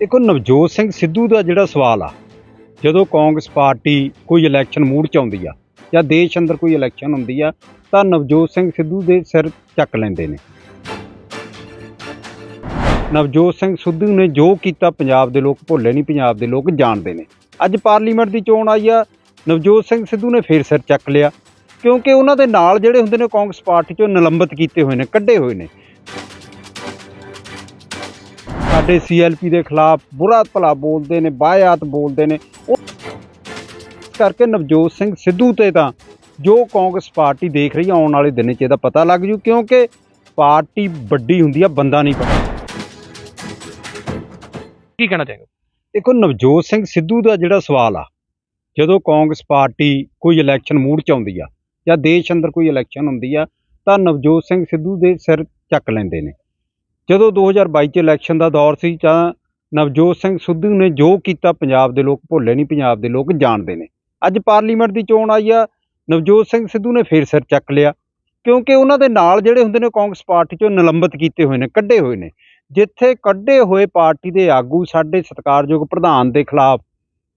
ਦੇਖੋ ਨਵਜੋਤ ਸਿੰਘ ਸਿੱਧੂ ਦਾ ਜਿਹੜਾ ਸਵਾਲ ਆ, ਜਦੋਂ ਕਾਂਗਰਸ ਪਾਰਟੀ ਕੋਈ ਇਲੈਕਸ਼ਨ ਮੂਡ ਚ ਆਉਂਦੀ ਆ ਜਾਂ ਦੇਸ਼ ਅੰਦਰ ਕੋਈ ਇਲੈਕਸ਼ਨ ਹੁੰਦੀ ਆ, ਤਾਂ ਨਵਜੋਤ ਸਿੰਘ ਸਿੱਧੂ ਦੇ ਸਿਰ ਚੱਕ ਲੈਂਦੇ ਨੇ। ਨਵਜੋਤ ਸਿੰਘ ਸਿੱਧੂ ਨੇ ਜੋ ਕੀਤਾ ਪੰਜਾਬ ਦੇ ਲੋਕ ਭੁੱਲੇ ਨਹੀਂ, ਪੰਜਾਬ ਦੇ ਲੋਕ ਜਾਣਦੇ ਨੇ। ਅੱਜ ਪਾਰਲੀਮੈਂਟ ਦੀ ਚੋਣ ਆਈ ਆ, ਨਵਜੋਤ ਸਿੰਘ ਸਿੱਧੂ ਨੇ ਫੇਰ ਸਿਰ ਚੱਕ ਲਿਆ, ਕਿਉਂਕਿ ਉਹਨਾਂ ਦੇ ਨਾਲ ਜਿਹੜੇ ਹੁੰਦੇ ਨੇ ਕਾਂਗਰਸ ਪਾਰਟੀ ਚੋਂ ਨਿਲੰਬਿਤ ਕੀਤੇ ਹੋਏ ਨੇ, ਕੱਢੇ ਹੋਏ ਨੇ। ਸਾਡੇ ਸੀਐਲਪੀ ਦੇ ਖਿਲਾਫ ਬੁਰਾ ਭਲਾ ਬੋਲਦੇ ਨੇ ਬਾਇਆਤ ਬੋਲਦੇ ਨੇ। ਉਹ ਇਸ ਕਰਕੇ ਨਵਜੋਤ ਸਿੰਘ ਸਿੱਧੂ ਤੇ ਤਾਂ ਜੋ ਕਾਂਗਰਸ ਪਾਰਟੀ ਦੇਖ ਰਹੀ ਆਉਣ ਵਾਲੇ ਦਿਨ 'ਚ ਇਹਦਾ ਪਤਾ ਲੱਗ ਜੂ ਕਿਉਂਕਿ ਪਾਰਟੀ ਵੱਡੀ ਹੁੰਦੀ ਆ ਬੰਦਾ ਨਹੀਂ ਪਤਾ। ਕੀ ਕਹਿਣਾ ਚਾਹੋਗੇ? ਦੇਖੋ ਨਵਜੋਤ ਸਿੰਘ ਸਿੱਧੂ ਦਾ ਜਿਹੜਾ ਸਵਾਲ ਆ ਜਦੋਂ ਕਾਂਗਰਸ ਪਾਰਟੀ ਕੋਈ ਇਲੈਕਸ਼ਨ ਮੂਡ ਚ ਆਉਂਦੀ ਆ ਜਾਂ ਦੇਸ਼ ਅੰਦਰ ਕੋਈ ਇਲੈਕਸ਼ਨ ਹੁੰਦੀ ਆ ਤਾਂ ਨਵਜੋਤ ਸਿੰਘ ਸਿੱਧੂ ਦੇ ਸਿਰ ਚੱਕ ਲੈਂਦੇ ਨੇ। ਜਦੋਂ 2022 ਚ ਇਲੈਕਸ਼ਨ ਦਾ ਦੌਰ ਸੀ ਤਾਂ ਨਵਜੋਤ ਸਿੰਘ ਸਿੱਧੂ ਨੇ ਜੋ ਕੀਤਾ ਪੰਜਾਬ ਦੇ ਲੋਕ ਭੁੱਲੇ ਨਹੀਂ, ਪੰਜਾਬ ਦੇ ਲੋਕ ਜਾਣਦੇ ਨੇ। ਅੱਜ ਪਾਰਲੀਮੈਂਟ ਦੀ ਚੋਣ ਆਈ ਆ, ਨਵਜੋਤ ਸਿੰਘ ਸਿੱਧੂ ਨੇ ਫੇਰ ਸਿਰ ਚੱਕ ਲਿਆ, ਕਿਉਂਕਿ ਉਹਨਾਂ ਦੇ ਨਾਲ ਜਿਹੜੇ ਹੁੰਦੇ ਨੇ ਕਾਂਗਰਸ ਪਾਰਟੀ ਚੋਂ ਨਿਲੰਬਿਤ ਕੀਤੇ ਹੋਏ ਨੇ, ਕੱਢੇ ਹੋਏ ਨੇ। ਜਿੱਥੇ ਕੱਢੇ ਹੋਏ ਪਾਰਟੀ ਦੇ ਆਗੂ ਸਾਡੇ ਸਤਿਕਾਰਯੋਗ ਪ੍ਰਧਾਨ ਦੇ ਖਿਲਾਫ,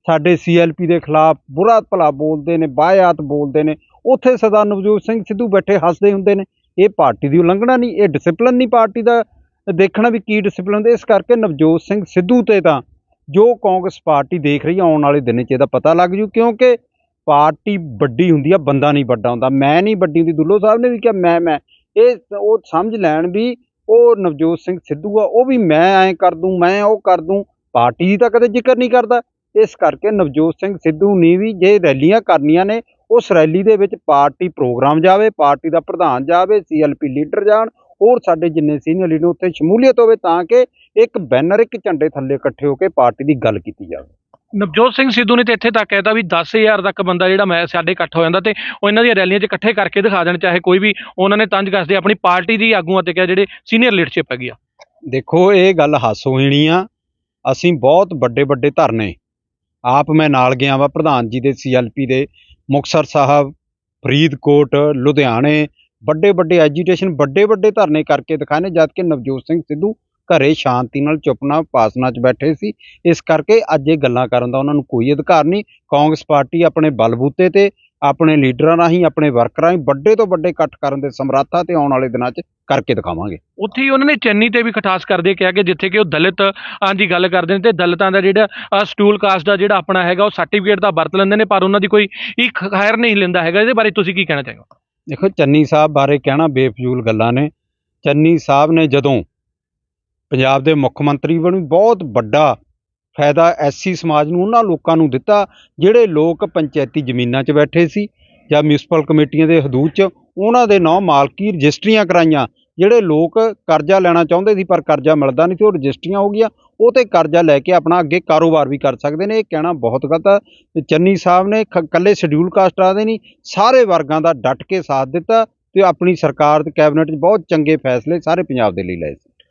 ਸਾਡੇ ਸੀਐਲਪੀ ਦੇ ਖਿਲਾਫ ਬੁਰਾ ਭਲਾ ਬੋਲਦੇ ਨੇ, ਬਾਇਆਤ ਬੋਲਦੇ ਨੇ, ਉੱਥੇ ਸਦਾ ਨਵਜੋਤ ਸਿੰਘ ਸਿੱਧੂ ਬੈਠੇ ਹੱਸਦੇ ਹੁੰਦੇ ਨੇ। ਇਹ ਪਾਰਟੀ ਦੀ ਉਲੰਘਣਾ ਨਹੀਂ, ਇਹ ਡਿਸਪਲਿਨ ਨਹੀਂ ਪਾਰਟੀ ਦਾ ਦੇਖਣਾ ਵੀ ਕੀ ਡਿਸਪਲਿਨ ਹੁੰਦੇ ਇਸ ਕਰਕੇ ਨਵਜੋਤ ਸਿੰਘ ਸਿੱਧੂ ਤੇ ਤਾਂ ਜੋ ਕਾਂਗਰਸ ਪਾਰਟੀ ਦੇਖ ਰਹੀ ਆਉਣ ਵਾਲੇ ਦਿਨ 'ਚ ਇਹਦਾ ਪਤਾ ਲੱਗ ਜੂ, ਕਿਉਂਕਿ ਪਾਰਟੀ ਵੱਡੀ ਹੁੰਦੀ ਆ, ਬੰਦਾ ਨਹੀਂ ਵੱਡਾ ਹੁੰਦਾ। ਮੈਂ ਨਹੀਂ ਵੱਡੀ ਹੁੰਦੀ, ਦੁੱਲੋ ਸਾਹਿਬ ਨੇ ਵੀ ਕਿਹਾ, ਮੈਂ ਮੈਂ, ਇਹ ਉਹ ਸਮਝ ਲੈਣ ਵੀ ਉਹ ਨਵਜੋਤ ਸਿੰਘ ਸਿੱਧੂ ਆ, ਉਹ ਵੀ ਮੈਂ ਐਂ ਕਰ ਦੂੰ, ਮੈਂ ਉਹ ਕਰ ਦੂੰ, ਪਾਰਟੀ ਦੀ ਤਾਂ ਕਦੇ ਜ਼ਿਕਰ ਨਹੀਂ ਕਰਦਾ। ਇਸ ਕਰਕੇ ਨਵਜੋਤ ਸਿੰਘ ਸਿੱਧੂ ਨੇ ਵੀ ਜੇ ਰੈਲੀਆਂ ਕਰਨੀਆਂ ਨੇ, ਉਸ ਰੈਲੀ ਦੇ ਵਿੱਚ ਪਾਰਟੀ ਪ੍ਰੋਗਰਾਮ ਜਾਵੇ, ਪਾਰਟੀ ਦਾ ਪ੍ਰਧਾਨ ਜਾਵੇ ਸੀਐਲਪੀ ਲੀਡਰ ਜਾਣ ਹੋਰ ਸਾਡੇ ਜਿੰਨੇ ਸੀਨੀਅਰ ਲੀਡਰ ਉੱਥੇ ਸ਼ਮੂਲੀਅਤ ਹੋਵੇ ਤਾਂ ਕਿ ਇੱਕ ਬੈਨਰ ਇੱਕ ਝੰਡੇ ਥੱਲੇ ਇਕੱਠੇ ਹੋ ਕੇ ਪਾਰਟੀ ਦੀ ਗੱਲ ਕੀਤੀ ਜਾਵੇ। ਨਵਜੋਤ ਸਿੰਘ ਸਿੱਧੂ ਨੇ ਤੇ ਇੱਥੇ ਤੱਕ ਕਹਿਤਾ ਵੀ 10000 ਤੱਕ ਬੰਦਾ ਜਿਹੜਾ ਮੈਂ ਸਾਡੇ ਇਕੱਠ ਹੋ ਜਾਂਦਾ ਤੇ ਉਹ ਇਹਨਾਂ ਦੀਆਂ ਰੈਲੀਆਂ 'ਚ ਇਕੱਠੇ ਕਰਕੇ ਦਿਖਾ ਦੇਣ ਚਾਹੇ ਕੋਈ ਵੀ ਉਹਨਾਂ ਨੇ ਤੰਜ ਕੱਸਦੇ ਆਪਣੀ ਪਾਰਟੀ ਦੀ ਆਗੂਆਂ ਤੇ ਕਿਹਾ ਜਿਹੜੇ ਸੀਨੀਅਰ ਲੀਡਰਸ਼ਿਪ ਹੈਗੀ ਆ। ਦੇਖੋ ਇਹ ਗੱਲ ਹਾਸੋਹੀਣੀ ਆ। ਅਸੀਂ ਬਹੁਤ ਵੱਡੇ ਵੱਡੇ ਧਰਨੇ। ਆਪ ਮੈਂ ਨਾਲ ਗਿਆ ਵਾ ਪ੍ਰਧਾਨ ਜੀ ਦੇ ਸੀਐਲਪੀ ਦੇ ਮੁਕਤਸਰ ਸਾਹਿਬ ਫਰੀਦਕੋਟ ਲੁਧਿਆਣੇ ਵੱਡੇ ਵੱਡੇ ਐਜੀਟੇਸ਼ਨ ਵੱਡੇ ਵੱਡੇ ਧਰਨੇ ਕਰਕੇ ਦਿਖਾਏ ਨੇ, ਜਦ ਕਿ ਨਵਜੋਤ ਸਿੰਘ ਸਿੱਧੂ ਘਰੇ ਸ਼ਾਂਤੀ ਨਾਲ ਚੁੱਪਣਾ ਪਾਸਨਾ 'ਚ ਬੈਠੇ ਸੀ। ਇਸ ਕਰਕੇ ਅੱਜ ਇਹ ਗੱਲਾਂ ਕਰਨ ਦਾ ਉਹਨਾਂ ਨੂੰ ਕੋਈ ਅਧਿਕਾਰ ਨਹੀਂ। ਕਾਂਗਰਸ ਪਾਰਟੀ ਆਪਣੇ ਬਲਬੂਤੇ ਤੇ, ਆਪਣੇ ਲੀਡਰਾਂ ਰਾਹੀਂ, ਆਪਣੇ ਵਰਕਰਾਂ ਰਾਹੀਂ ਵੱਡੇ ਤੋਂ ਵੱਡੇ ਇਕੱਠ ਕਰਨ ਦੇ ਸਮਰੱਥਾ ਤੇ ਆਉਣ ਵਾਲੇ ਦਿਨਾਂ 'ਚ ਕਰਕੇ ਦਿਖਾਵਾਂਗੇ। ਉੱਥੇ ਹੀ ਉਹਨਾਂ ਨੇ ਚੰਨੀ ਤੇ ਵੀ ਖਟਾਸ ਕਰਦੇ ਕਿਹਾ ਕਿ ਜਿੱਥੇ ਕਿ ਉਹ ਦਲਿਤ ਆਂ ਦੀ ਗੱਲ ਕਰਦੇ ਨੇ ਤੇ ਦਲਿਤਾਂ ਦਾ ਜਿਹੜਾ ਸਟੂਲ ਕਾਸਟ ਦਾ ਜਿਹੜਾ ਆਪਣਾ ਹੈਗਾ, ਉਹ ਸਰਟੀਫਿਕੇਟ ਦਾ ਵਰਤ ਲੈਂਦੇ ਨੇ, ਪਰ ਉਹਨਾਂ ਦੀ ਕੋਈ ਇੱਕ ਖੈਰ ਨਹੀਂ ਲੈਂਦਾ ਹੈਗਾ। ਇਹਦੇ ਬਾਰੇ ਤੁਸੀਂ ਕੀ ਕਹਿਣਾ ਚਾਹੋਗੇ? ਦੇਖੋ ਚੰਨੀ ਸਾਹਿਬ ਬਾਰੇ ਕਹਿਣਾ ਬੇਫਜ਼ੂਲ ਗੱਲਾਂ ਨੇ। ਚੰਨੀ ਸਾਹਿਬ ਨੇ ਜਦੋਂ ਪੰਜਾਬ ਦੇ ਮੁੱਖ ਮੰਤਰੀ ਬਣੇ ਬਹੁਤ ਵੱਡਾ ਫਾਇਦਾ ਐਸਸੀ ਸਮਾਜ ਨੂੰ ਉਹਨਾਂ ਲੋਕਾਂ ਨੂੰ ਦਿੱਤਾ, ਜਿਹੜੇ ਲੋਕ ਪੰਚਾਇਤੀ ਜ਼ਮੀਨਾਂ 'ਚ ਬੈਠੇ ਸੀ ਜਾਂ ਮਿਊਨਿਸਪਲ ਕਮੇਟੀਆਂ ਦੇ ਹਦੂਦ 'ਚ, ਉਹਨਾਂ ਦੇ ਨਾਂ ਮਾਲਕੀ ਰਜਿਸਟਰੀਆਂ ਕਰਾਈਆਂ। ਜਿਹੜੇ ਲੋਕ ਕਰਜ਼ਾ ਲੈਣਾ ਚਾਹੁੰਦੇ ਸੀ ਪਰ ਕਰਜ਼ਾ ਮਿਲਦਾ ਨਹੀਂ ਸੀ, ਉਹ ਰਜਿਸਟਰੀਆਂ ਹੋ ਗਈਆਂ। ਉਹ ਤੇ ਕਰਜ਼ਾ ਲੈ ਕੇ ਆਪਣਾ ਅੱਗੇ ਕਾਰੋਬਾਰ ਵੀ ਕਰ ਸਕਦੇ ਨੇ, ਇਹ ਕਹਿਣਾ ਬਹੁਤ ਗਲਤ ਹੈ ਤੇ ਚੰਨੀ ਸਾਹਿਬ ਨੇ ਖ- ਇਕੱਲੇ ਸ਼ਡਿਊਲ ਕਾਸਟਾਂ ਦੇ ਨਹੀਂ, ਸਾਰੇ ਵਰਗਾਂ ਦਾ ਡਟ ਕੇ ਸਾਥ ਦਿੱਤਾ ਤੇ ਆਪਣੀ ਸਰਕਾਰ ਤੇ ਕੈਬਨਿਟ 'ਚ ਬਹੁਤ ਚੰਗੇ ਫੈਸਲੇ ਸਾਰੇ ਪੰਜਾਬ ਦੇ ਲਈ ਲਏ ਸੀ।